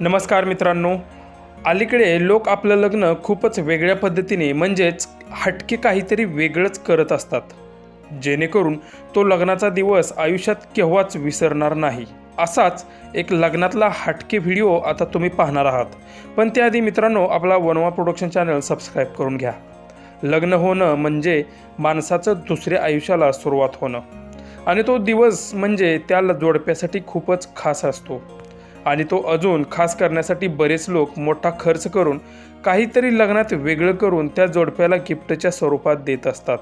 नमस्कार मित्रांनो. अलीकडे लोक आपलं लग्न खूपच वेगळ्या पद्धतीने म्हणजेच हटके काहीतरी वेगळंच करत असतात. जेणेकरून तो लग्नाचा दिवस आयुष्यात केव्हाच विसरणार नाही. असाच एक लग्नातला हटके व्हिडिओ आता तुम्ही पाहणार आहात. पण त्याआधी मित्रांनो आपला वनवा प्रोडक्शन चॅनल सबस्क्राईब करून घ्या. लग्न होणं म्हणजे माणसाचं दुसऱ्या आयुष्याला सुरुवात होणं. आणि तो दिवस म्हणजे त्या जोडप्यासाठी खूपच खास असतो. आणि तो अजून खास करण्यासाठी बरेच लोक मोठा खर्च करून काहीतरी लग्नात वेगळं करून त्या जोडप्याला गिफ्टच्या स्वरूपात देत असतात.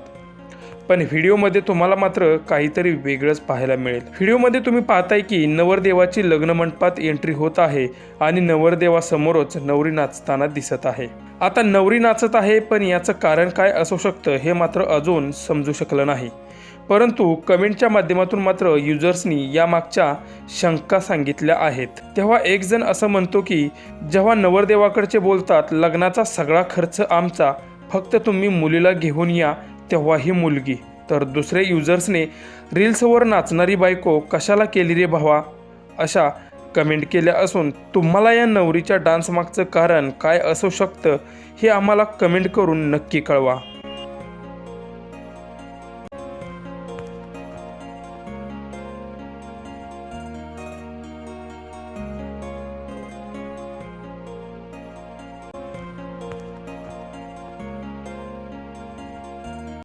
पण व्हिडिओमध्ये तुम्हाला मात्र काहीतरी वेगळंच पाहायला मिळेल. व्हिडिओमध्ये तुम्ही पाहताय की नवरदेवाची लग्न मंडपात एंट्री होत आहे आणि नवरदेवासमोरच नवरी नाचताना दिसत आहे. आता नवरी नाचत आहे पण याचं कारण काय असू शकतं हे मात्र अजून समजू शकलं नाही. परंतु कमेंटच्या माध्यमातून मात्र युजर्सनी यामागच्या शंका सांगितल्या आहेत. तेव्हा एक जण असं म्हणतो की जेव्हा नवरदेवाकडचे बोलतात लग्नाचा सगळा खर्च आमचा. फक्त तुम्ही मुलीला घेऊन या तेव्हा ही मुलगी. तर दुसरे युजर्सने रील्सवर नाचणारी बायको कशाला केली रे भावा? अशा कमेंट केल्या असून तुम्हाला या नवरीच्या डान्समागचं कारण काय असू शकतं हे आम्हाला कमेंट करून नक्की कळवा.